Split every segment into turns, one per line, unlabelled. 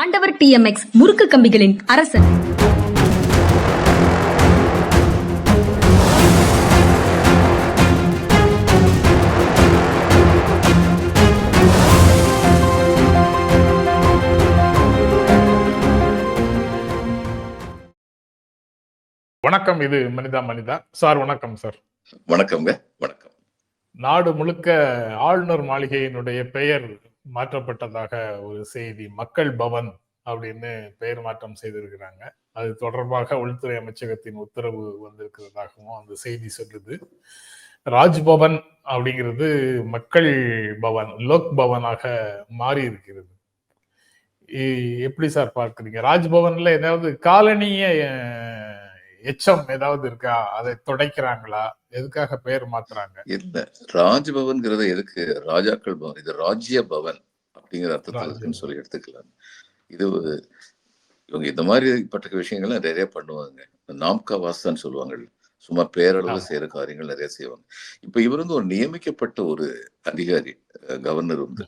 ஆண்டவர் டிஎம்எக்ஸ் முறுக்கு கம்பிகளின் அரசன்.
வணக்கம் இது மனிதா மனிதா. சார் வணக்கம் சார்.
வணக்கம்ங்க வணக்கம்.
நாடு முழுக்க ஆளுநர் மாளிகையினுடைய பெயர் மாற்றப்பட்டதாக ஒரு செய்தி. மக்கள் பவன் அப்படின்னு பெயர் மாற்றம் செய்திருக்கிறாங்க. அது தொடர்பாக உள்துறை அமைச்சகத்தின் உத்தரவு வந்திருக்கிறதாகவும் அந்த செய்தி சொல்லுது. ராஜ்பவன் அப்படிங்கிறது மக்கள் பவன் லோக் பவனாக மாறி இருக்கிறது எப்படி சார் பார்க்குறீங்க? ராஜ்பவன்ல ஏதாவது காலனிய எச்சம் ஏதாவது இருக்கா? அதை துடைக்கிறாங்களா? எதுக்காக பெயர் மாத்துறாங்க?
இல்ல ராஜ்பவன்ங்கிறத எதுக்கு? ராஜாக்கள் பவன் இது ராஜ்ய பவன் அப்படிங்கிற அர்த்தத்தில் இருக்குன்னு சொல்லி எடுத்துக்கலாம் இது இவங்க இந்த மாதிரிப்பட்ட விஷயங்கள்லாம் நிறைய பண்ணுவாங்க. நாம்கா வாஸ்தான்னு சொல்லுவாங்க சும்மா பேரளவுல
ஆமா.
செய்யற காரியங்கள் நிறைய செய்வாங்க. இப்ப இவர் வந்து ஒரு நியமிக்கப்பட்ட ஒரு அதிகாரி கவர்னர் வந்து.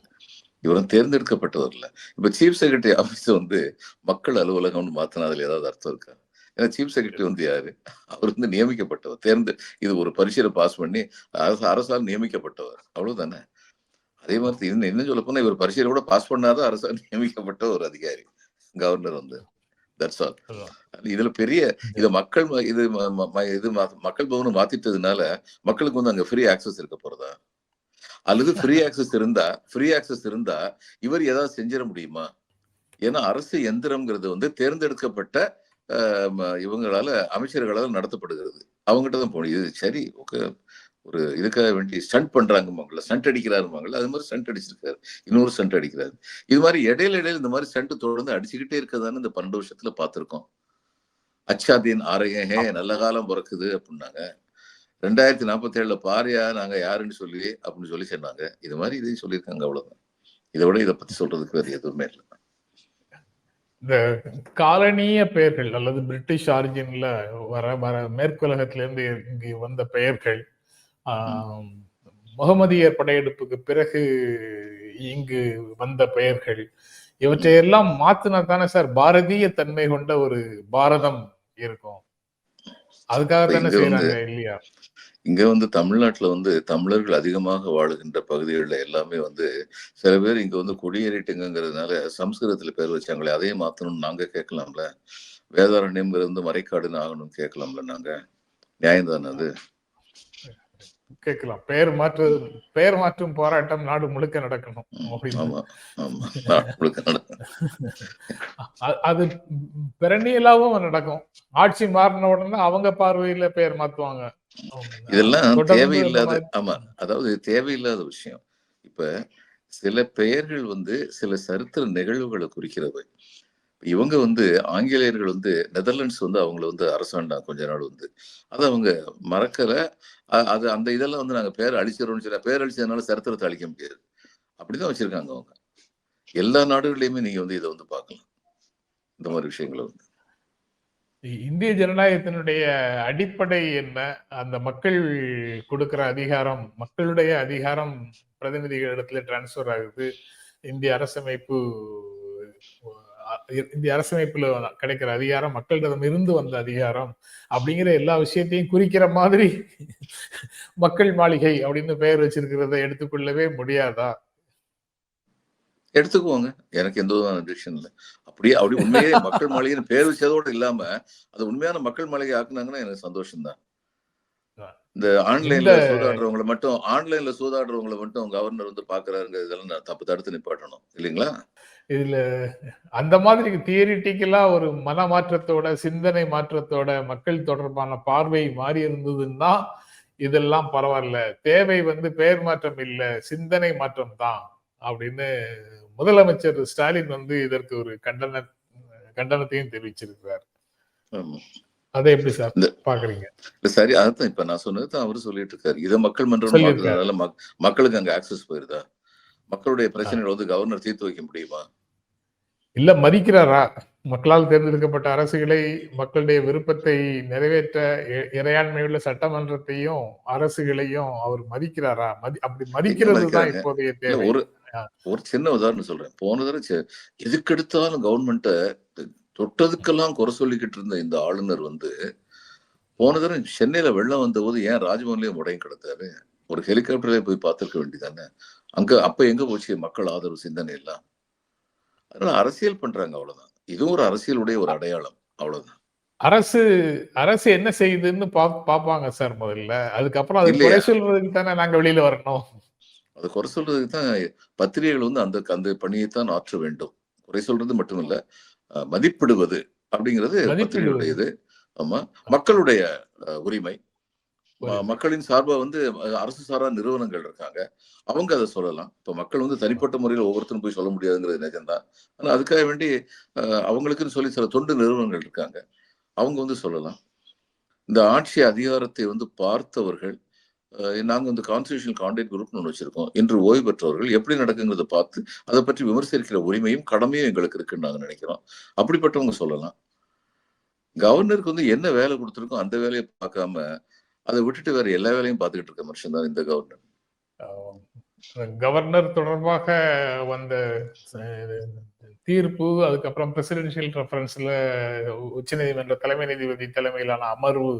இவரும் தேர்ந்தெடுக்கப்பட்டவர் இல்ல. இப்ப சீஃப் செக்ரட்டரி ஆபீஸ் வந்து மக்கள் அலுவலகம்னு மாத்தினா அதுல ஏதாவது அர்த்தம் இருக்கா? ஏன்னா சீஃப் செக்ரட்டரி வந்து யாரு? அவர் வந்து நியமிக்கப்பட்டவர். தேர்ந்து இது ஒரு பரிசீல பாஸ் பண்ணி அரசு அரசால் நியமிக்கப்பட்டவர். அவ்வளவுதானே? அதே மாதிரி இன்னும் என்ன சொல்ல போனா இவர் பரீட்சையில கூட பாஸ் பண்ணாத அரசால் நியமிக்கப்பட்ட ஒரு அதிகாரி. கவர்னர் வந்து. தட்ஸ் ஆல் இதுல பெரிய இது மக்கள் இது இது மக்கள் பவன் மாத்திட்டதுனால மக்களுக்கு வந்து அங்க ஃப்ரீ ஆக்சஸ் இருக்க போறதா? அல்லது ஃப்ரீ ஆக்சஸ் இருந்தா ஃப்ரீ ஆக்சஸ் இருந்தா இவர் ஏதாவது செஞ்சிட முடியுமா? ஏன்னா அரசு எந்திரம்ங்கிறது வந்து தேர்ந்தெடுக்கப்பட்ட இவங்களால அமைச்சர்களால் நடத்தப்படுகிறது. அவங்ககிட்ட தான் போகணும் இது சரி ஓகே. ஒரு இதுக்காக வேண்டி ஸ்டண்ட் பண்றாங்கம்பாங்கல்ல ஸ்டண்ட் அடிக்கிறாருமாங்கல்ல அது மாதிரி ஸ்டண்ட் அடிச்சிருக்காரு. இன்னொரு ஸ்டண்ட் அடிக்கிறாரு. இது மாதிரி இடையில இடையில இந்த மாதிரி ஸ்டண்ட் தொடர்ந்து அடிச்சுக்கிட்டே இருக்கதான்னு இந்த பன்னெண்டு வருஷத்துல பார்த்திருக்கோம். அச்சாதீன் ஆரையே ஹே நல்ல காலம் பிறக்குது அப்படின்னாங்க. ரெண்டாயிரத்தி நாற்பத்தி ஏழுல பாரியா நாங்க யாருன்னு சொல்லி அப்படின்னு சொல்லி சொன்னாங்க. இது மாதிரி இதையும் சொல்லியிருக்காங்க அவ்வளவுதான். இதை விட இதை பத்தி சொல்றதுக்கு வேறு எதுவுமே இல்லை.
இந்த காலனிய பெயர்கள் அல்லது பிரிட்டிஷ் ஆரிஜின்ல வர வர மேற்குலகத்திலிருந்து இங்கு வந்த பெயர்கள் முகமதியர் படையெடுப்புக்கு பிறகு இங்கு வந்த பெயர்கள் இவற்றையெல்லாம் மாத்தினா தானே சார் பாரதிய தன்மை கொண்ட ஒரு பாரதம் இருக்கும். அதுக்காக தானே செய்யறாங்க இல்லையா?
இங்க வந்து தமிழ்நாட்டுல வந்து தமிழர்கள் அதிகமாக வாழுகின்ற பகுதிகளில் எல்லாமே வந்து சில பேர் இங்க வந்து குடியேறிட்டுங்கிறதுனால சம்ஸ்கிருதத்துல பேர் வச்சாங்களே அதையும் மாத்தணும்னு நாங்க கேட்கலாம்ல? வேதாரண்யம்ங்கிறது வந்து மறைக்காடுன்னு ஆகணும்னு கேட்கலாம்ல நாங்க? நியாயம் தானே அது?
கேட்கலாம். பெயர் மாற்று பெயர் மாற்றும் போராட்டம் நாடு முழுக்க நடக்கணும் அது பெரணியலாவும் நடக்கும். ஆட்சி மாறின உடனே அவங்க பார்வையில பெயர் மாத்துவாங்க.
இதெல்லாம் தேவையில்லாத ஆமா அதாவது தேவையில்லாத விஷயம். இப்ப சில பெயர்கள் வந்து சில சரித்திர நிகழ்வுகளை குறிக்கிறவை இவங்க வந்து ஆங்கிலேயர்கள் வந்து நெதர்லாண்ட்ஸ் வந்து அவங்கள வந்து அரசாண்டாங்க கொஞ்ச நாள் வந்து. அதை அவங்க மறக்கல. அது அந்த இதெல்லாம் வந்து நாங்க பேர் அழிச்சிடறோம்னு சொல்லி பேர் அழிச்சதுனால சரித்திரத்தை அழிக்க முடியாது. அப்படிதான் வச்சிருக்காங்க அவங்க. எல்லா நாடுகள்லயுமே நீங்க வந்து இதை வந்து பார்க்கலாம். இந்த மாதிரி விஷயங்களை வந்து.
இந்திய ஜனநாயகத்தினுடைய அடிப்படை என்ன? அந்த மக்கள் கொடுக்கிற அதிகாரம் மக்களுடைய அதிகாரம் பிரதிநிதிகளிடத்துல டிரான்ஸ்ஃபர் ஆகுது. இந்திய அரசமைப்பு இந்திய அரசமைப்புல கிடைக்கிற அதிகாரம் மக்களிடம் இருந்து வந்த அதிகாரம் அப்படிங்கிற எல்லா விஷயத்தையும் குறிக்கிற மாதிரி மக்கள் மாளிகை அப்படின்னு பெயர் வச்சிருக்கிறத எடுத்துக்கொள்ளவே முடியாதா?
எடுத்துக்குவாங்க. எனக்கு எந்த விதமான அப்ஜெக்ஷன் இல்லை. அப்படியே அப்படி உண்மையே மக்கள் மாளிகைன்னு பேர் வச்சதோட இல்லாம அது உண்மையான மக்கள் மாளிகை ஆக்குனாங்கன்னா எனக்கு சந்தோஷம் தான் இந்த ஆன்லைன்ல சூதாடுறவங்களை மட்டும் ஆன்லைன்ல சூதாடுறவங்களை மட்டும் கவர்னர் வந்து பாக்குறாருங்க இதெல்லாம் நான் தப்பு தடுத்து நிப்பாட்டணும். இல்லைங்களா?
இதுல அந்த மாதிரி தியரிட்டிக்கலா ஒரு மன மாற்றத்தோட சிந்தனை மாற்றத்தோட மக்கள் தொடர்பான பார்வை மாறி இருந்ததுன்னா இதெல்லாம் பரவாயில்ல. தேவை வந்து பெயர் மாற்றம் இல்ல சிந்தனை மாற்றம் தான் அப்படின்னு முதலமைச்சர் ஸ்டாலின் வந்து இதற்கு ஒரு கண்டன கண்டனத்தையும் தெரிவிச்சிருக்கிறார். அதை எப்படி சார் பாக்குறீங்க
சரி அதான் இப்ப நான் சொன்னது அவரு சொல்லிட்டு இருக்காரு இதை மக்கள் மன்றம் மக்களுக்கு அங்க ஆக்சஸ் போயிருதா? மக்களுடைய பிரச்சனைகளை வந்து கவர்னர் தீர்த்து வைக்க முடியுமா?
இல்ல மதிக்கிறாரா? மக்களால் தேர்ந்தெடுக்கப்பட்ட அரசுகளை மக்களுடைய விருப்பத்தை நிறைவேற்ற இ- இறையாண்மையுள்ள சட்டமன்றத்தையும் அரசுகளையும் அவர் மதிக்கிறாரா? மதி அப்படி மதிக்கிறது தான்? இப்போதைய தேவை.
ஒரு ஒரு சின்ன உதாரணம் சொல்றேன். போன தடவை செ- எதுக்கெடுத்தாலும் கவர்மெண்ட்டை தொட்டதுக்கெல்லாம் குறை சொல்லிக்கிட்டு இருந்த இந்த ஆளுநர் வந்து போன தடவை சென்னையில வெள்ளம் வந்தபோது ஏன் ராஜ்பவன்லயே முடங்கி கிடந்தாரு? ஒரு ஹெலிகாப்டர்லயே போய் பார்த்திருக்க வேண்டியதானே? அங்க அப்ப எங்க போச்சு? மக்கள் ஆதரவு சிந்தனை எல்லாம். அதனால அரசியல் பண்றாங்க அவ்வளவுதான். இதுவும் ஒரு அரசியலுடைய ஒரு அடையாளம். அவ்வளவுதான்.
அரசு அரசு என்ன செய்யுதுன்னு பா பாப்பாங்க சார் முதல்ல. அதுக்கப்புறம் அது சொல்றதுக்கு தானே நாங்க வெளியில வரணும்.
அது குறை சொல்றதுக்கு தான் பத்திரிகைகள் வந்து அந்த அந்த பணியைத்தான் ஆற்ற வேண்டும். குறை சொல்றது மட்டுமில்ல மதிப்பிடுவது அப்படிங்கிறது. பத்திரிகையுடையது. ஆமா. மக்களுடைய உரிமை. மக்களின் சார்பா வந்து அரசு சாரா நிறுவனங்கள் இருக்காங்க. அவங்க அதை சொல்லலாம். இப்ப மக்கள் வந்து தனிப்பட்ட முறையில் ஒவ்வொருத்தரும் போய் சொல்ல முடியாதுங்கிறது நிஜம்தான் ஆனா அதுக்காக வேண்டி அவங்களுக்குன்னு சொல்லி சில தொண்டு நிறுவனங்கள் இருக்காங்க. அவங்க வந்து சொல்லலாம். இந்த ஆட்சி அதிகாரத்தை வந்து பார்த்தவர்கள் நாங்கள் நாங்க வந்து கான்ஸ்டியூஷனல் கான்டெக்ட் குரூப்னு ஒன்று வச்சிருக்கோம். இன்று ஓய்வு பெற்றவர்கள் எப்படி நடக்குங்கிறத பார்த்து அதை பற்றி விமர்சிக்கிற உரிமையும் கடமையும் எங்களுக்கு இருக்குன்னு நாங்க நினைக்கிறோம். அப்படிப்பட்டவங்க சொல்லலாம். கவர்னருக்கு வந்து என்ன வேலை கொடுத்துருக்கோம் அந்த வேலையை பார்க்காம அதை விட்டுட்டு வேற எல்லா வேலையும் பார்த்துக்கிட்டு இருக்க மனுஷன் தான் இந்த கவர்னர்
கவர்னர் தொடர்பாக வந்த தீர்ப்பு அதுக்கப்புறம் பிரசிடென்சியல் ரெஃபரன்ஸ்ல உச்சநீதிமன்ற தலைமை நீதிபதி தலைமையிலான அமர்வு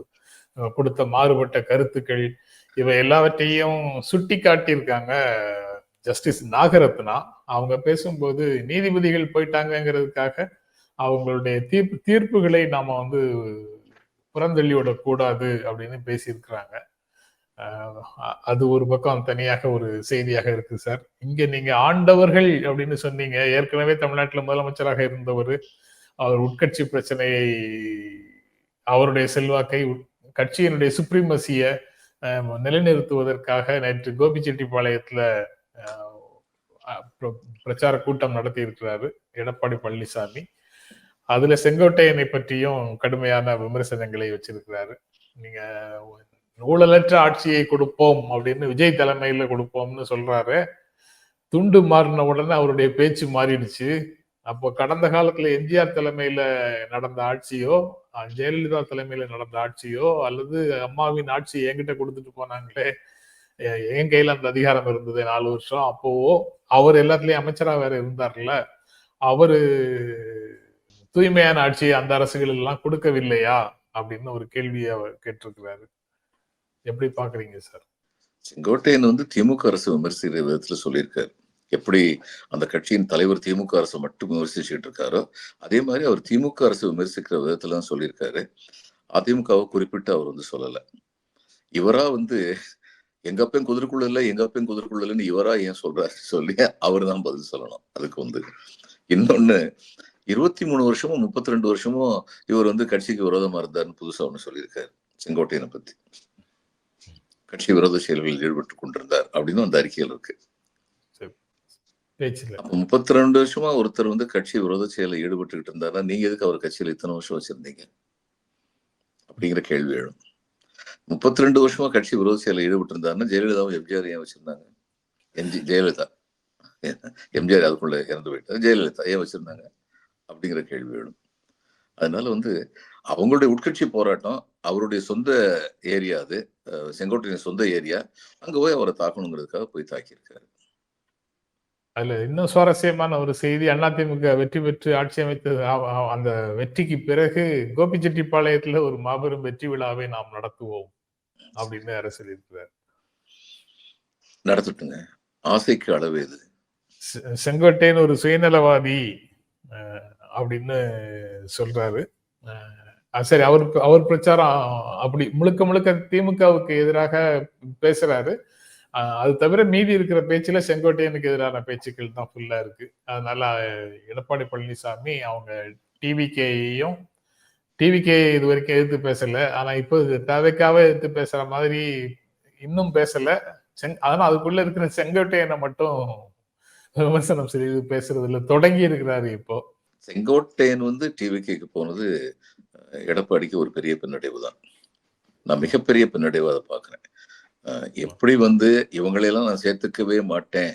கொடுத்த மாறுபட்ட கருத்துக்கள் இவை எல்லாவற்றையும் சுட்டி காட்டியிருக்காங்க ஜஸ்டிஸ் நாகரத்னா. அவங்க பேசும்போது நீதிபதிகள் போயிட்டாங்கங்கிறதுக்காக அவங்களுடைய தீர்ப்பு தீர்ப்புகளை நாம வந்து புறந்தள்ளியோட விடக்கூடாது அப்படின்னு பேசியிருக்கிறாங்க. அது ஒரு பக்கம் தனியாக ஒரு செய்தியாக இருக்கு சார். இங்க நீங்க ஆண்டவர்கள் அப்படின்னு சொன்னீங்க. ஏற்கனவே தமிழ்நாட்டில் முதலமைச்சராக இருந்தவர் அவர் உட்கட்சி பிரச்சனையை அவருடைய செல்வாக்கை உட்- கட்சியினுடைய சுப்ரீமசியை நிலைநிறுத்துவதற்காக நேற்று கோபிச்செட்டிப்பாளையத்துல பிரச்சார கூட்டம் நடத்தி இருக்கிறாரு எடப்பாடி பழனிசாமி. அதுல செங்கோட்டையனை பற்றியும் கடுமையான விமர்சனங்களை வச்சிருக்கிறாரு. நீங்க ஊழலற்ற ஆட்சியை கொடுப்போம் அப்படின்னு விஜய் தலைமையில கொடுப்போம்னு சொல்றாரு. துண்டு மாறின உடனே அவருடைய பேச்சு மாறிடுச்சு. அப்போ கடந்த காலத்துல எம்ஜிஆர் தலைமையில நடந்த ஆட்சியோ ஜெயலலிதா தலைமையில நடந்த ஆட்சியோ அல்லது அம்மாவின் ஆட்சி என்கிட்ட கொடுத்துட்டு போனாங்களே என் கையில அந்த அதிகாரம் இருந்தது நாலு வருஷம் அப்போவோ அவர் எல்லாத்துலயும் அமைச்சரா வேற இருந்தார்ல அவரு தூய்மையான ஆட்சியை அந்த அரசுகள் எல்லாம் கொடுக்கவில்லையா அப்படின்னு ஒரு கேள்வியை அவர் கேட்டிருக்கிறாரு. எப்படி பாக்குறீங்க சார்?
செங்கோட்டையன் வந்து திமுக அரசு விமர்சிக்கிற விதத்துல சொல்லியிருக்காரு. எப்படி அந்த கட்சியின் தலைவர் திமுக அரசு மட்டும் விமர்சிச்சுட்டு இருக்காரோ அதே மாதிரி அவர் திமுக அரசு விமர்சிக்கிற விதத்துல தான் சொல்லியிருக்காரு. அதிமுகவை குறிப்பிட்டு அவர் வந்து சொல்லலை. இவரா வந்து எங்க அப்பையும் குதிரைக்குள்ள இல்லை எங்க அப்பையும் குதிரைக்குள்ள இல்லைன்னு இவரா ஏன் சொல்றாரு சொல்லி அவர் தான் பதில் சொல்லணும். அதுக்கு வந்து இன்னொன்னு இருபத்தி மூணு வருஷமும் முப்பத்தி ரெண்டு வருஷமும் இவர் வந்து கட்சிக்கு விரோதமா இருந்தாருன்னு புதுசா ஒண்ணு சொல்லியிருக்காரு செங்கோட்டையனை பத்தி. கட்சி விரோத செயல்களில் ஈடுபட்டு கொண்டிருந்தார் அப்படின்னு அந்த அறிக்கையில் இருக்கு. முப்பத்தி ரெண்டு வருஷமா ஒருத்தர் வந்து கட்சி விரோத செயலில் ஈடுபட்டுக்கிட்டு இருந்தாருன்னா நீங்க எதுக்கு அவர் கட்சியில இத்தனை வருஷம் வச்சிருந்தீங்க? அப்படிங்கிற கேள்வி எழும். முப்பத்தி ரெண்டு வருஷமா கட்சி விரோத செயலில் ஈடுபட்டு இருந்தாருன்னா ஜெயலலிதாவும் எம்ஜிஆர் ஏன் வச்சிருந்தாங்க? எம்ஜி ஜெயலலிதா. எம்ஜிஆர் அதுக்குள்ள இறந்து போயிட்டார். ஜெயலலிதா ஏன் வச்சிருந்தாங்க? அப்படிங்கிற கேள்வி எழும். அதனால வந்து அவங்களுடைய உட்கட்சி போராட்டம் அவருடைய சொந்த ஏரியா அது செங்கோட்டையின் சொந்த ஏரியா அங்க போய் அவரை தாக்கணுங்கிறதுக்காக போய் தாக்கியிருக்காரு.
அதுல இன்னும் சுவாரஸ்யமான ஒரு செய்தி அதிமுக வெற்றி பெற்று ஆட்சி அமைத்தது அ- அ- அந்த வெற்றிக்கு பிறகு கோபிச்செட்டிப்பாளையத்துல ஒரு மாபெரும் வெற்றி விழாவை நாம் நடத்துவோம் அப்படின்னு அரசு இருக்கிறார்
நடத்தட்டுங்க. ஆசைக்கு அளவு இது
செங்கோட்டையன் ஒரு சுயநலவாதி அப்படின்னு சொல்றாரு. சரி அவர் அவர் பிரச்சாரம் அப்படி முழுக்க முழுக்க திமுகவுக்கு எதிராக பேசுறாரு. அது தவிர மீதி இருக்கிற பேச்சில் செங்கோட்டையனுக்கு எதிரான பேச்சுக்கள் தான் ஃபுல்லாக இருக்கு. அதனால எடப்பாடி பழனிசாமி அவங்க டிவிகேயையும் டிவிகே இது வரைக்கும் எதிர்த்து பேசலை. ஆனால் இப்போ தேவைக்காக எதிர்த்து பேசுகிற மாதிரி இன்னும் பேசலை. செங் அதனால் அதுக்குள்ளே இருக்கிற செங்கோட்டையனை மட்டும் விமர்சனம் செய்து பேசுறதுல தொடங்கி இருக்கிறாரு இப்போ.
செங்கோட்டையன் வந்து டிவிக்கு போனது எடப்பாடிக்கு ஒரு பெரிய பின்னடைவு தான். நான் மிகப்பெரிய பின்னடைவு அதை பார்க்குறேன். எப்படி வந்து இவங்களையெல்லாம் நான் சேர்த்துக்கவே மாட்டேன்.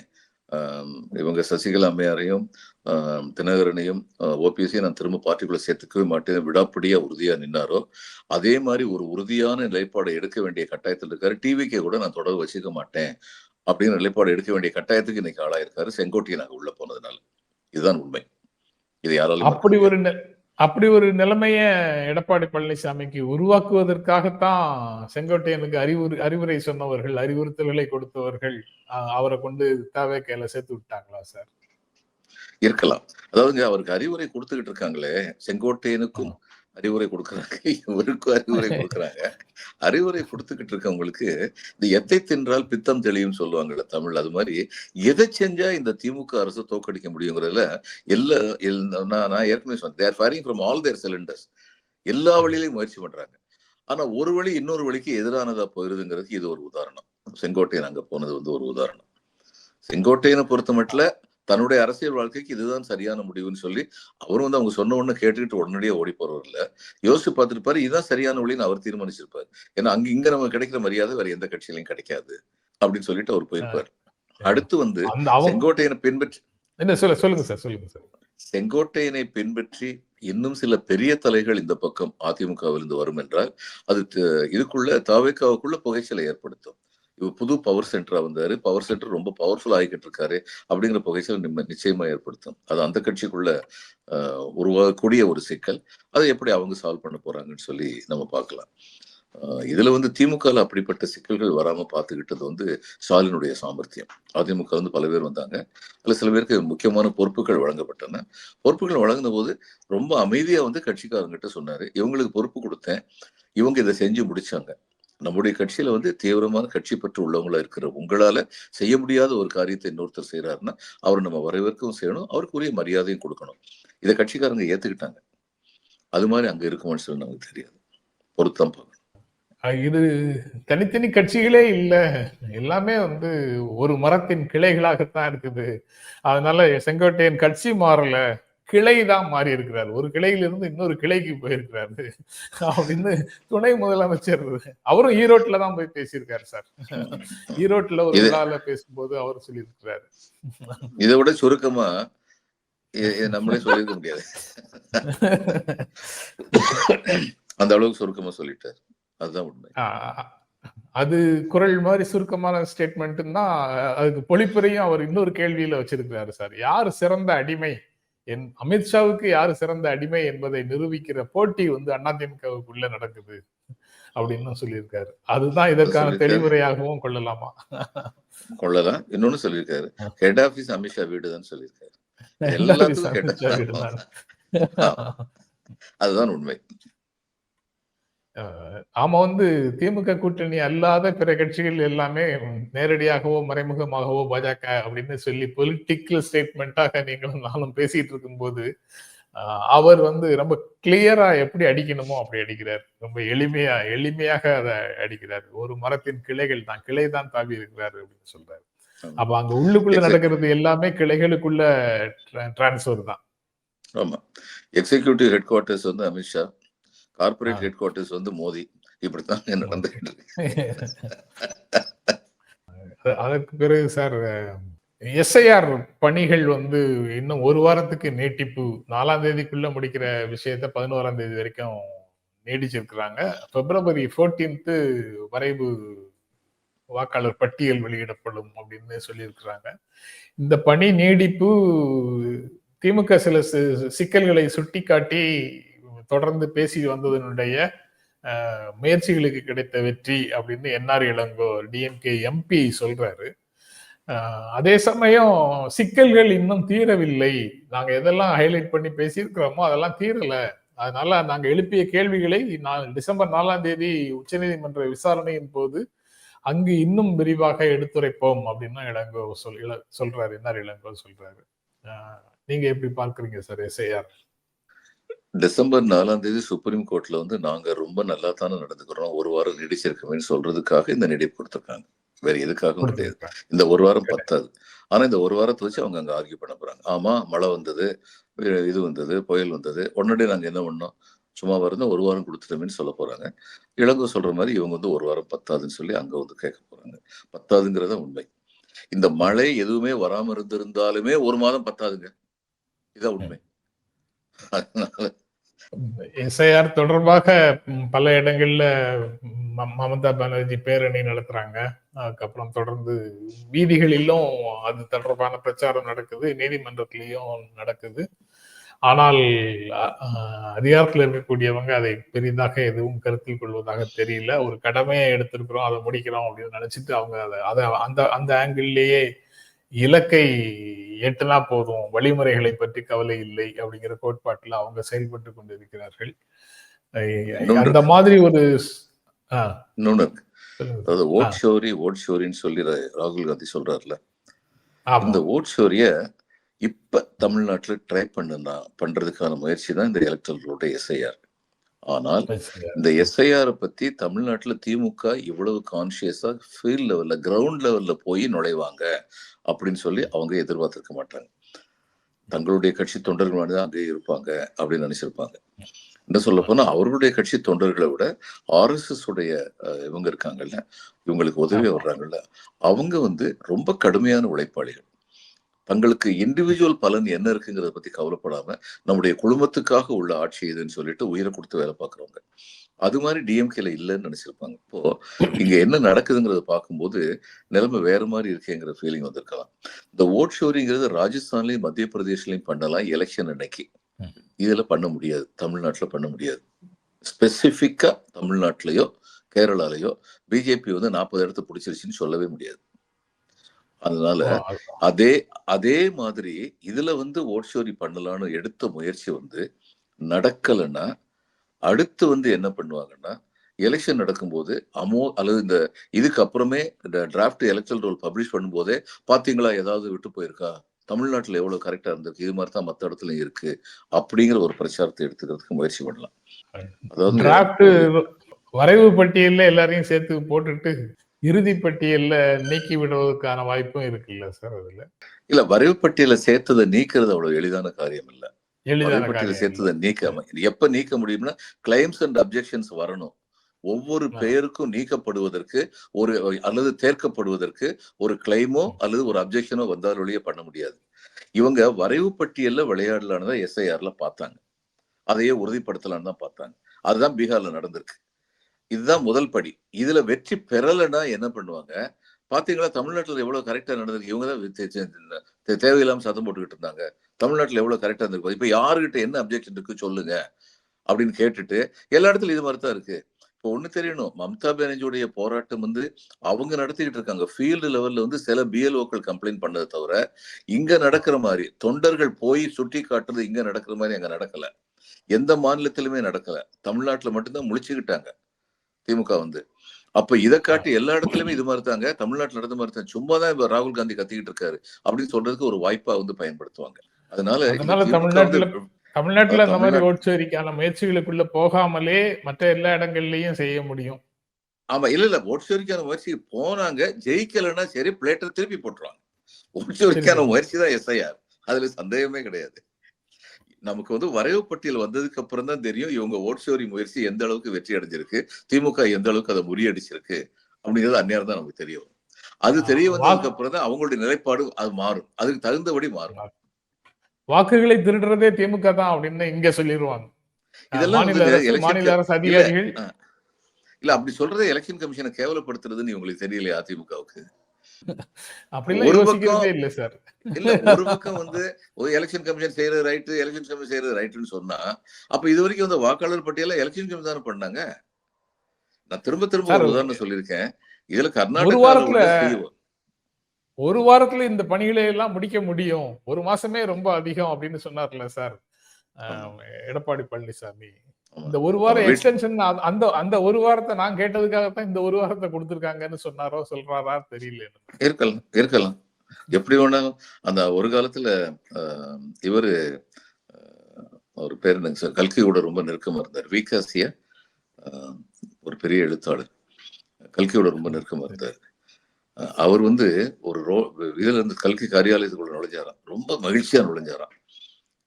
இவங்க சசிகலா அம்மையாரையும் தினகரனையும் ஓபிஎஸ்ஸையும் நான் திரும்ப பார்ட்டிக்குள்ள சேர்த்துக்கவே மாட்டேன். விடாப்பிடியா உறுதியா நின்னாரோ அதே மாதிரி ஒரு உறுதியான நிலைப்பாடை எடுக்க வேண்டிய கட்டாயத்தில் இருக்காரு. டிவிக்கே கூட நான் தொடர்பு வச்சுக்க மாட்டேன். அப்படின்னு நிலைப்பாடு எடுக்க வேண்டிய கட்டாயத்துக்கு இன்னைக்கு ஆளாயிருக்காரு செங்கோட்டையன் அங்க உள்ள போனதுனால. இதுதான் உண்மை. இது யாராலும்
அப்படி ஒரு அப்படி ஒரு நிலைமைய எடப்பாடி பழனிசாமிக்கு உருவாக்குவதற்காகத்தான் செங்கோட்டையனுக்கு அறிவுரை அறிவுரை சொன்னவர்கள் அறிவுறுத்தல்களை கொடுத்தவர்கள் அவரை கொண்டு தேவைக்கையில சேர்த்து விட்டாங்களா சார்?
இருக்கலாம். அதாவதுங்க அவருக்கு அறிவுரை கொடுத்துக்கிட்டு இருக்காங்களே செங்கோட்டையனுக்கும் அறிவுரை கொடுக்குறாங்க. இவருக்கும் அறிவுரை கொடுக்குறாங்க. அறிவுரை கொடுத்துக்கிட்டு இருக்கவங்களுக்கு இந்த எத்தை தின்றால் பித்தம் தெளியும் சொல்லுவாங்கல்ல தமிழ் அது மாதிரி எதை செஞ்சா இந்த திமுக அரசு தோக்கடிக்க முடியுங்கிறதுல எல்லா எல்- நான் நான் ஏற்கனவே சொன்னேன் they're firing from all their cylinders எல்லா வழியிலையும் முயற்சி பண்றாங்க. ஆனா ஒரு வழி இன்னொரு வழிக்கு எதிரானதா போயிருதுங்கிறதுக்கு இது ஒரு உதாரணம். செங்கோட்டையன் அங்க போனது வந்து ஒரு உதாரணம். செங்கோட்டையனை பொறுத்த மட்டும் தன்னுடைய அரசியல் வாழ்க்கைக்கு இதுதான் சரியான முடிவுன்னு சொல்லி அவரும் வந்து அவங்க சொன்ன உடனே கேட்டுக்கிட்டு உடனடியே ஓடி போறவர் இல்ல. யோசிச்சு பார்த்துருப்பாரு இதுதான் சரியான வழின்னு அவர் தீர்மானிச்சிருப்பாரு. ஏன்னா அங்க இங்க நமக்கு கிடைக்கிற மரியாதை வேற எந்த கட்சியிலையும் கிடைக்காது அப்படின்னு சொல்லிட்டு அவர் போயிருப்பார். அடுத்து வந்து செங்கோட்டையனை பின்பற்றி
சொல்லுங்க சார் சொல்லுங்க சார்.
செங்கோட்டையனை பின்பற்றி இன்னும் சில பெரிய தலைகள் இந்த பக்கம் அதிமுகவிலிருந்து வரும் என்றால் அது இதுக்குள்ள தாவேக்காவுக்குள்ள புகைச்சலை ஏற்படுத்தும். இவர் புது பவர் சென்டரா வந்தாரு. பவர் சென்டர் ரொம்ப பவர்ஃபுல் ஆகிக்கிட்டு இருக்காரு அப்படிங்கிற புகைச்சல் நிம்ம- நிச்சயமா ஏற்படுத்தும். அது அந்த கட்சிக்குள்ள ஆஹ், உருவாகக்கூடிய ஒரு சிக்கல். அதை எப்படி அவங்க சால்வ் பண்ண போறாங்கன்னு சொல்லி நம்ம பார்க்கலாம். ஆஹ், இதுல வந்து திமுகல அப்படிப்பட்ட சிக்கல்கள் வராம பார்த்துக்கிட்டது வந்து ஸ்டாலினுடைய சாமர்த்தியம். அதிமுக வந்து பல பேர் வந்தாங்க. அதுல சில பேருக்கு முக்கியமான பொறுப்புகள் வழங்கப்பட்டன. பொறுப்புகள் வழங்கின போது ரொம்ப அமைதியா வந்து கட்சிக்காரங்கிட்ட சொன்னாரு. இவங்களுக்கு பொறுப்பு கொடுத்தேன். இவங்க இதை செஞ்சு முடிச்சாங்க. நம்முடைய கட்சியில வந்து தீவிரமான கட்சி பற்று உள்ளவங்களா இருக்கிற உங்களால செய்ய முடியாத ஒரு காரியத்தை இன்னொருத்தர் செய்யறாருன்னா அவர் நம்ம வரவேற்கவும் செய்யணும் அவருக்கு உரிய மரியாதையும் கொடுக்கணும். இதை கட்சிக்காரங்க ஏத்துக்கிட்டாங்க. அது மாதிரி அங்க இருக்குமான்னு சொல்லி நமக்கு தெரியாது. பொருத்தம் பார்க்கணும்
இது தனித்தனி கட்சிகளே இல்லை. எல்லாமே வந்து ஒரு மரத்தின் கிளைகளாகத்தான் இருக்குது. அதனால செங்கோட்டையன் கட்சி மாறல. கிளை தான் மாறி இருக்கிறார். ஒரு கிளையிலிருந்து இன்னொரு கிளைக்கு போயிருக்கிறாரு. அப்படின்னு துணை முதலமைச்சர் அவரும் ஈரோட்ல தான் போய் பேசியிருக்காரு சார். ஈரோட்ல ஒரு விழால பேசும்போது அவர் சொல்லியிருக்கிறாரு.
இதை விட சுருக்கமா நம்மளே சொல்லியிருக்க முடியாது. அந்த அளவுக்கு சுருக்கமா சொல்லிட்டாரு. அதுதான் உண்மை.
அது குரல் மாதிரி சுருக்கமான ஸ்டேட்மெண்ட்னா அதுக்கு பொழிப்புரையும் அவர் இன்னொரு கேள்வியில வச்சிருக்கிறாரு சார். யார் சிறந்த அடிமை? என் அமித்ஷாவுக்கு யார் சிறந்த அடிமை என்பதை நிரூபிக்கிற போட்டி வந்து அதிமுகவுக்குள்ள நடக்குது அப்படின்னு சொல்லியிருக்காரு. அதுதான் இதற்கான. தெளிவுரையாகவும் கொள்ளலாமா?
கொள்ளலாம். இன்னொன்னு சொல்லியிருக்காரு. ஹெட் ஆபீஸ் அமித்ஷா வீடுதான் சொல்லியிருக்காரு. எல்லாத்துக்கும். அதுதான் உண்மை.
ஆமா வந்து திமுக கூட்டணி அல்லாத பிற கட்சிகள் எல்லாமே நேரடியாகவோ மறைமுகமாகவோ பாஜக அப்படின்னு சொல்லி பொலிட்டிக்கல் ஸ்டேட்மெண்ட்டாக நீங்களும் நானும் பேசிட்டு இருக்கும்போது அவர் வந்து ரொம்ப கிளியரா எப்படி அடிக்கணுமோ அப்படி அடிக்கிறார். ரொம்ப எளிமையா எளிமையாக அதை அடிக்கிறார். ஒரு மரத்தின் கிளைகள் தான் கிளை தான் தாவி இருக்கிறாரு அப்படின்னு சொல்றாரு. அப்ப அங்க உள்ளுக்குள்ள. நடக்கிறது எல்லாமே கிளைகளுக்குள்ள டிரான்ஸ்ஃபர் தான்.
ஆமா. எக்ஸிகியூட்டிவ் ஹெட் குவார்ட்டர்ஸ் வந்து அமித்ஷா கார்பரேட். ஹெட் குவார்ட்டர்ஸ் வந்து மோடி இப்படித்தான் நடந்துகிட்டு இருக்கு.
அதற்கு பிறகு சார் எஸ்ஐஆர் பணிகள் வந்து இன்னும் ஒரு வாரத்துக்கு நீட்டிப்பு நாலாம் தேதிக்குள்ள முடிக்கிற விஷயத்த பதினோராம் தேதி வரைக்கும் நீடிச்சிருக்கிறாங்க. பிப்ரவரி 14th வரைவு வாக்காளர் பட்டியல் வெளியிடப்படும் அப்படின்னு சொல்லியிருக்கிறாங்க. இந்த பணி நீடிப்பு திமுக சில சிக்கல்களை சுட்டிக்காட்டி தொடர்ந்து பேசி வந்ததனுடைய முயற்சிகளுக்கு கிடைத்த வெற்றி அப்படின்னு என்ஆர் இளங்கோ டிஎம்கே எம்பி சொல்றாரு. அதே சமயம் சிக்கல்கள் இன்னும் தீரவில்லை. நாங்க எதெல்லாம் ஹைலைட் பண்ணி பேசியிருக்கிறோமோ அதெல்லாம் தீரல. அதனால நாங்க எழுப்பிய கேள்விகளை நான் டிசம்பர் நாலாம் தேதி உச்சநீதிமன்ற விசாரணையின் போது அங்கு இன்னும் விரிவாக எடுத்துரைப்போம் அப்படின்னு இளங்கோ சொல் இள- சொல்றாரு என்ஆர் இளங்கோ சொல்றாரு. நீங்க எப்படி பார்க்குறீங்க சார் எஸ்ஐஆர்?
டிசம்பர் நாலாம் தேதி சுப்ரீம் கோர்ட்ல வந்து நாங்க ரொம்ப நல்லா தானே நடந்துக்கிறோம். ஒரு வாரம் நீடிச்சிருக்கோமே சொல்றதுக்காக இந்த நீடிப்பு கொடுத்துருக்காங்க. வேற எதுக்காகவும் கிடையாது. இந்த ஒரு வாரம் பத்தாது. ஆனா இந்த ஒரு வாரத்தை வச்சு அவங்க அங்க ஆர்கியூ பண்ண போறாங்க. ஆமா மழை வந்தது இது வந்தது புயல் வந்தது. உடனடியே நாங்க என்ன பண்ணோம்? சும்மா வருந்தா ஒரு வாரம் கொடுத்துட்டோமேன்னு சொல்ல போறாங்க. இளங்கோ சொல்ற மாதிரி இவங்க வந்து ஒரு வாரம் பத்தாதுன்னு சொல்லி அங்க வந்து கேட்க போறாங்க. பத்தாதுங்கிறத உண்மை. இந்த மழை எதுவுமே வராம இருந்திருந்தாலுமே ஒரு மாதம் பத்தாதுங்க. இதான் உண்மை.
எஸ்ஐஆர் தொடர்பாக பல இடங்கள்ல ம- மமதா பானர்ஜி பேரணி நடத்துறாங்க. அதுக்கப்புறம் தொடர்ந்து வீதிகளிலும் அது தொடர்பான பிரச்சாரம் நடக்குது. நீதிமன்றத்திலையும் நடக்குது. ஆனால் அதிகாரத்தில் இருக்கக்கூடியவங்க அதை பெரிதாக எதுவும் கருத்தில் கொள்வதாக தெரியல. ஒரு கடமையை எடுத்திருக்கிறோம் அதை முடிக்கிறோம் அப்படின்னு நினைச்சிட்டு அவங்க அதை அதை அந்த அந்த ஆங்கிள்லேயே இலக்கை எட்டுனா போதும் வழிமுறைகளை பற்றி கவலை இல்லை அப்படிங்கிற கோட்பாட்டில் அவங்க செயல்பட்டு கொண்டிருக்கிறார்கள் அந்த மாதிரி ஒரு.
அதாவது. ஓட் ஷோரி ஓட் ஷோரின்னு சொல்லி ராகுல் காந்தி சொல்றாருல. இந்த ஓட் ஷோரிய இப்ப தமிழ்நாட்டுல ட்ரை பண்ணுனா பண்றதுக்கான முயற்சி தான் இந்த எலக்ட்ரல் ரோட எஸ்ஐஆர் ஆனால் இந்த எஸ்ஐஆர் பத்தி தமிழ்நாட்டுல திமுக இவ்வளவு கான்சியஸா ஃபீல்ட் லெவல்ல கிரவுண்ட் லெவல்ல போய் நுழைவாங்க அப்படின்னு சொல்லி அவங்க எதிர்பார்த்திருக்க மாட்டாங்க. தங்களுடைய கட்சி தொண்டர்கள் தான் அங்கேயே இருப்பாங்க அப்படின்னு நினைச்சிருப்பாங்க. என்ன சொல்ல போனா அவர்களுடைய கட்சி தொண்டர்களை விட ஆர்எஸ்எஸ் உடைய இவங்க இருக்காங்கல்ல இவங்களுக்கு உதவி. வர்றாங்கல்ல அவங்க வந்து ரொம்ப கடுமையான உழைப்பாளிகள். தங்களுக்கு இண்டிவிஜுவல் பலன் என்ன இருக்குங்கிறத பத்தி கவலைப்படாம நம்முடைய குடும்பத்துக்காக உள்ள ஆட்சி இதுன்னு சொல்லிட்டு உயிரை கொடுத்து வேலை பார்க்கறவங்க. அது மாதிரி டிஎம்கேல இல்லைன்னு நினைச்சிருப்பாங்க. இப்போ இங்க என்ன நடக்குதுங்கிறத பார்க்கும்போது நிலைமை வேற மாதிரி இருக்கேங்கிற ஃபீலிங் வந்திருக்கலாம். இந்த ஓட் ஷோரிங்கிறது ராஜஸ்தான்லயும் மத்திய பிரதேஷ்லயும் பண்ணலாம் எலெக்ஷன் அன்னைக்கு. இதுல பண்ண முடியாது. தமிழ்நாட்டுல பண்ண முடியாது. ஸ்பெசிபிக்கா தமிழ்நாட்டிலயோ கேரளாலயோ பிஜேபி வந்து நாற்பது இடத்த பிடிச்சிருச்சுன்னு சொல்லவே முடியாது. அதனால அதே அதே மாதிரி இதுல வந்து ஓட் ஷோரி பண்ணலாம்னு எடுத்த முயற்சி வந்து நடக்கலைன்னா அடுத்து வந்து என்ன பண்ணுவாங்கன்னா எலெக்ஷன் நடக்கும்போது அமோ அல்லது இந்த இதுக்கு அப்புறமே இந்த டிராஃப்ட் எலெக்ஷன் ரோல் பப்ளிஷ் பண்ணும்போதே பாத்தீங்களா ஏதாவது விட்டு போயிருக்கா? தமிழ்நாட்டுல எவ்வளவு கரெக்டா இருந்திருக்கு? இது மாதிரி தான் மத்த இடத்துலயும் இருக்கு. அப்படிங்கிற ஒரு பிரச்சாரத்தை எடுத்துக்கிறதுக்கு முயற்சி பண்ணலாம். அதாவது
வரைவு பட்டியல்ல எல்லாரையும் சேர்த்து போட்டுட்டு இறுதி பட்டியல்ல நீக்கி விடுவதற்கான வாய்ப்பும் இருக்குல்ல சார் அதுல?
இல்ல வரைவு பட்டியலை சேர்த்ததை நீக்கிறது அவ்வளவு எளிதான காரியம் இல்ல
காரியம். இல்ல.
சேர்த்ததை நீக்காம எப்ப நீக்க முடியும்னா கிளைம்ஸ் அண்ட் அப்ஜெக்ஷன்ஸ் வரணும். ஒவ்வொரு. பெயருக்கும் நீக்கப்படுவதற்கு ஒரு அல்லது தேர்க்கப்படுவதற்கு ஒரு கிளைமோ அல்லது ஒரு அப்ஜெக்ஷனோ வந்தால் ஒழிய பண்ண முடியாது. இவங்க வரைவு பட்டியல்ல விளையாடலான்னு தான் எஸ்ஐஆர்ல பார்த்தாங்க. அதையே உறுதிப்படுத்தலான்னு தான் பார்த்தாங்க. அதுதான் பீகார்ல நடந்திருக்கு. இதுதான் முதல் படி. இதுல வெற்றி பெறலைன்னா என்ன பண்ணுவாங்க? பாத்தீங்களா தமிழ்நாட்டுல எவ்வளவு கரெக்டா நடந்திருக்கு? இவங்க தான் தேவையில்லாம சத்தம் போட்டுக்கிட்டு இருந்தாங்க. தமிழ்நாட்டுல எவ்வளவு கரெக்டா இருந்திருக்கு இப்ப யாருகிட்ட என்ன அப்ஜெக்ஷன் இருக்கு சொல்லுங்க அப்படின்னு கேட்டுட்டு எல்லா இடத்துலயும் இது மாதிரி தான் இருக்கு. இப்போ ஒண்ணு தெரியணும். மம்தா பானர்ஜியுடைய போராட்டம் வந்து அவங்க நடத்திக்கிட்டு இருக்காங்க. ஃபீல்டு லெவல்ல வந்து சில பிஎல்ஓக்கள் கம்ப்ளைண்ட் பண்ணதை தவிர இங்க நடக்கிற மாதிரி தொண்டர்கள் போய் சுட்டி காட்டுறது இங்க நடக்கிற மாதிரி அங்க நடக்கல. எந்த மாநிலத்திலுமே நடக்கல. தமிழ்நாட்டுல மட்டும்தான் முழிச்சுக்கிட்டாங்க. திமுக வந்து. அப்ப இதை காட்டி எல்லா இடத்துலயுமே இது மாதிரி தாங்க தமிழ்நாட்டுல நடந்த மாதிரி தான். சும்மா தான் இப்ப ராகுல் காந்தி கத்திக்கிட்டு இருக்காரு அப்படின்னு சொல்றதுக்கு ஒரு வாய்ப்பா வந்து பயன்படுத்துவாங்க. அதனால
தமிழ்நாட்டுல தமிழ்நாட்டுல அந்த மாதிரி ஓட்சேரிக்கான முயற்சிகளுக்குள்ள போகாமலே மற்ற எல்லா இடங்கள்லயும் செய்ய முடியும்.
ஆமா இல்ல இல்ல. ஓட்சோரிக்கான முயற்சி போனாங்க. ஜெயிக்கலைன்னா சரி பிளேட்டை திருப்பி போட்டுருவாங்க. ஓட்சோரிக்கான
சரி.
முயற்சி தான் எஸ்ஐஆர். அதுல சந்தேகமே கிடையாது. நமக்கு வந்து வரைவு பட்டியல் வந்ததுக்கு அப்புறம் தான் தெரியும் இவங்க ஓட்சோரி முயற்சி எந்த அளவுக்கு வெற்றி அடைஞ்சிருக்கு திமுக எந்த அளவுக்கு அதை முறியடிச்சிருக்கு அப்படிங்கிறது அந்நேரம் தான் நமக்கு தெரியும். அது தெரிய வந்ததுக்கு அப்புறம் தான் அவங்களுடைய நிலைப்பாடு அது மாறும். அதுக்கு தகுந்தபடி மாறும்.
வாக்குகளை திருடுறதே திமுக தான் அப்படின்னு இங்க சொல்லிடுவாங்க
இதெல்லாம்
மாநில அரசு அதிகாரிகள்.
இல்ல அப்படி சொல்றதே எலெக்ஷன் கமிஷனை கேவலப்படுத்துறதுன்னு இவங்களுக்கு தெரியலையா அதிமுகவுக்கு? ஒரு பக்கம்
இல்ல சார்.
இல்ல ஒரு பக்கம் வந்து ஒரு எலெக்ஷன் கமிஷன் செய்யறது ரைட்டு எலெக்ஷன் கமிஷன் செய்யறது ரைட்டுன்னு சொன்னா அப்ப இது வரைக்கும் வந்து வாக்காளர் பட்டியல எலெக்ஷன் கமிஷன் தானே பண்ணாங்க? நான் திரும்ப திரும்ப ஒரு உதாரணம் சொல்லியிருக்கேன். இதுல CEO.
ஒரு வாரத்துல இந்த பணிகளை எல்லாம் முடிக்க முடியும். ஒரு மாசமே ரொம்ப அதிகம் அப்படின்னு சொன்னார்ல சார். எடப்பாடி பழனிசாமி. இந்த ஒரு வாரம் எக்ஸ்டென்ஷன் அந்த அந்த ஒரு வாரத்தை நான் கேட்டதுக்காகத்தான் இந்த ஒரு வாரத்தை கொடுத்திருக்காங்கன்னு சொன்னாரோ சொல்றாரா தெரியல.
இருக்கலாம் இருக்கலாம். எப்படி வேணாலும் அந்த ஒரு காலத்துல இவரு அவர் பேர் என்னங்க சார்? கல்கியோட ரொம்ப நெருக்கமா இருந்தார். விகாசிய ஒரு பெரிய எழுத்தாளர். கல்கியோட ரொம்ப நெருக்கமா இருந்தார். அவர் வந்து ஒரு ரோ இதுல இருந்து கல்கி காரியாலயத்துக்குள்ள நுழைஞ்சாராம். ரொம்ப மகிழ்ச்சியா நுழைஞ்சாராம்.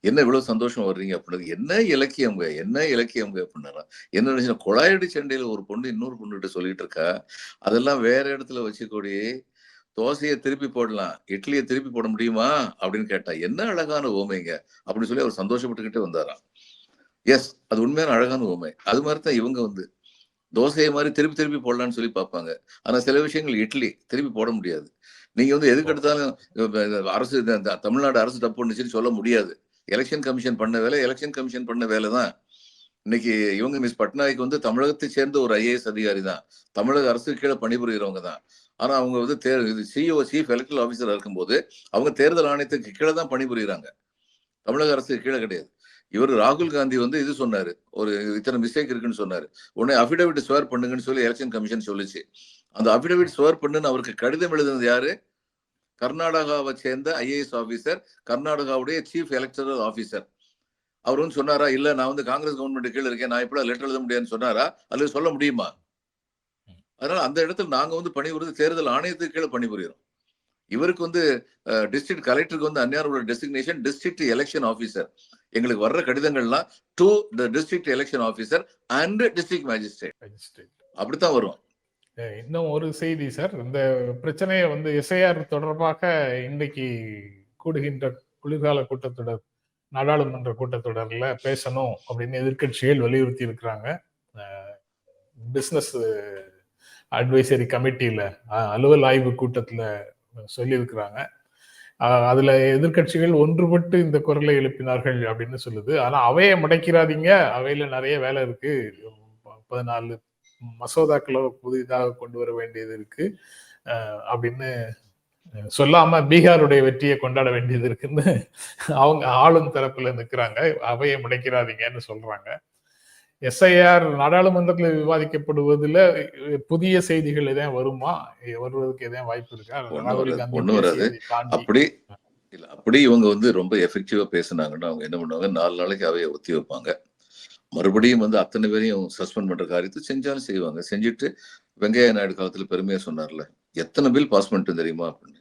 என்ன இவ்வளவு சந்தோஷம் வர்றீங்க அப்படின்னு என்ன இலக்கியம்ங்க என்ன இலக்கியம்ங்க அப்படின்னா என்ன நினைச்சா குழாயடி சண்டையில ஒரு பொண்ணு இன்னொரு பொண்ணுகிட்ட சொல்லிட்டு இருக்கா. அதெல்லாம் வேற இடத்துல வச்சுக்கூடி தோசையை திருப்பி போடலாம் இட்லியை திருப்பி போட முடியுமா அப்படின்னு கேட்டா என்ன அழகான ஓமைங்க அப்படின்னு சொல்லி அவர் சந்தோஷப்பட்டுக்கிட்டே வந்தாராம். எஸ் அது உண்மையான அழகான ஓமை அது மாதிரி தான் இவங்க வந்து தோசையை மாதிரி திருப்பி திருப்பி போடலாம்னு சொல்லி பார்ப்பாங்க. ஆனா சில விஷயங்கள் இட்லி திருப்பி போட முடியாது. நீங்க வந்து எதுக்கு எடுத்தாலும் அரசு இந்த- தமிழ்நாடு அரசு தப்பு பண்ணுச்சுன்னு சொல்ல முடியாது. எலெக்ஷன் கமிஷன் பண்ண வேலை எலெக்ஷன் கமிஷன் பண்ண வேலை தான். இன்னைக்கு இவங்க மிஸ் பட்நாயக் வந்து தமிழகத்தை சேர்ந்த ஒரு ஐஏஎஸ் அதிகாரி தான். தமிழக அரசு கீழே பணிபுரிகிறவங்க தான். ஆனா அவங்க வந்து தேர் சிஇஓ சீஃப் எலக்ட்ரல் ஆஃபீஸரா இருக்கும்போது அவங்க தேர்தல் ஆணையத்துக்கு கீழே தான் பணிபுரிகிறாங்க தமிழக அரசுக்கு கீழே கிடையாது. இவர் ராகுல் காந்தி வந்து இது சொன்னாரு. ஒரு இத்தனை மிஸ்டேக் இருக்குன்னு சொன்னாரு. உடனே அபிடவிட் ஸ்வேர் பண்ணுங்கன்னு சொல்லி எலெக்ஷன் கமிஷன் சொல்லிச்சு. அந்த அபிடவிட் ஸ்வேர் பண்ணுன்னு அவருக்கு கடிதம் எழுதுனது யாரு? கர்நாடகாவை சேர்ந்த ஐஏஎஸ் ஆபீசர் கர்நாடகாவுடைய சீஃப் எலக்டரல் ஆபீசர் அவர் வந்து சொன்னாரா இல்ல நான் வந்து காங்கிரஸ் கவர்மெண்ட் கீழே இருக்கேன் நான் இப்படி லெட்டர் எழுத முடியாதுன்னு சொன்னாரா? அல்லது சொல்ல முடியுமா? அதனால அந்த இடத்துல நாங்க வந்து பணிபுரிந்து தேர்தல் ஆணையத்துக்கு கீழே பணிபுரிகிறோம். இவருக்கு வந்து டிஸ்ட்ரிக்ட் கலெக்டருக்கு வந்து அந்நியாரோட டெசிக்னேஷன் டிஸ்ட்ரிக்ட் எலெக்ஷன் ஆபீசர் எங்களுக்கு வர்ற கடிதங்கள்லாம் to the district election officer and district magistrate. அப்படித்தான் வரும்.
இன்னும் ஒரு செய்தி சார். இந்த பிரச்சனையை வந்து எஸ்ஐஆர் தொடர்பாக இன்றைக்கு கூடுகின்ற குளிர்கால கூட்டத்தொடர் நாடாளுமன்ற கூட்டத்தொடரில் பேசணும் அப்படின்னு எதிர்க்கட்சிகள் வலியுறுத்தி இருக்கிறாங்க. பிஸ்னஸ் அட்வைசரி கமிட்டியில் அலுவல் ஆய்வு கூட்டத்தில் சொல்லியிருக்கிறாங்க. அதில் எதிர்கட்சிகள் எதிர்க்கட்சிகள் ஒன்றுபட்டு இந்த குரலை எழுப்பினார்கள் அப்படின்னு சொல்லுது. ஆனால் அவையை முடக்கிறாதீங்க. அவையில் நிறைய வேலை இருக்குது பதினாலு மசோதாக்களை புதிதாக கொண்டு வர வேண்டியது இருக்கு. அப்படின்னு சொல்லாம பீகாருடைய வெற்றியை கொண்டாட வேண்டியது இருக்குன்னு அவங்க ஆளும் தரப்புல நிக்கிறாங்க. அவையை முடைக்கிறாதீங்கன்னு சொல்றாங்க. எஸ்ஐஆர் நாடாளுமன்றத்தில் விவாதிக்கப்படுவதில் புதிய செய்திகள் எதையும் வருமா? வருவதற்கு எதையும் வாய்ப்பு இருக்கா? ராகுல்
வராது, அப்படி இல்ல அப்படி இவங்க வந்து ரொம்ப எஃபெக்டிவா பேசுனாங்கன்னா அவங்க என்ன பண்ணுவாங்க? நாலு நாளைக்கு அவையை ஒத்தி வைப்பாங்க. மறுபடியும் வந்து அத்தனை பேரையும் சஸ்பெண்ட் பண்ற காரியத்தை செஞ்சாலும் செய்வாங்க. செஞ்சுட்டு வெங்கையா நாயுடு காலத்துல பெருமையா சொன்னார்ல எத்தனை பில் பாஸ் பண்ணிட்டு தெரியுமா? அப்படின்னு.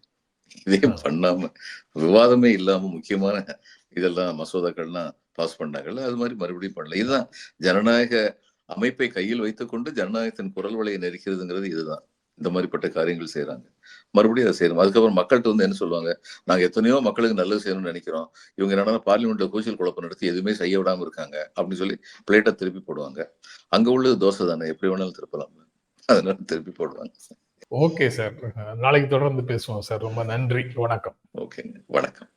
இதையும் பண்ணாம விவாதமே இல்லாம முக்கியமான இதெல்லாம் மசோதாக்கள்லாம் பாஸ் பண்ணாங்கல்ல அது மாதிரி மறுபடியும் பண்ணல. இதுதான் ஜனநாயக அமைப்பை கையில் வைத்துக்கொண்டு ஜனநாயகத்தின் குரல் வலையை நெரிக்கிறதுங்கிறது இதுதான். இந்த மாதிரிப்பட்ட காரியங்கள் செய்யறாங்க மறுபடியும் அதை செய்யணும். அதுக்கப்புறம் மக்கள்கிட்ட வந்து என்ன சொல்லுவாங்க? நாங்க எத்தனையோ மக்களுக்கு நல்லது செய்யணும்னு நினைக்கிறோம். இவங்க என்னன்னா பார்லிமெண்ட்ல கூச்சல் குழப்பம் நடத்தி எதுவுமே செய்ய விடாம இருக்காங்க அப்படின்னு சொல்லி பிளேட்டை திருப்பி போடுவாங்க. அங்க உள்ளது தோசை தானே? எப்படி வேணாலும் திருப்பலாம். அதனால திருப்பி போடுவாங்க.
ஓகே சார் நாளைக்கு தொடர்ந்து பேசுவோம் சார் ரொம்ப நன்றி. வணக்கம்.
ஓகேங்க வணக்கம்.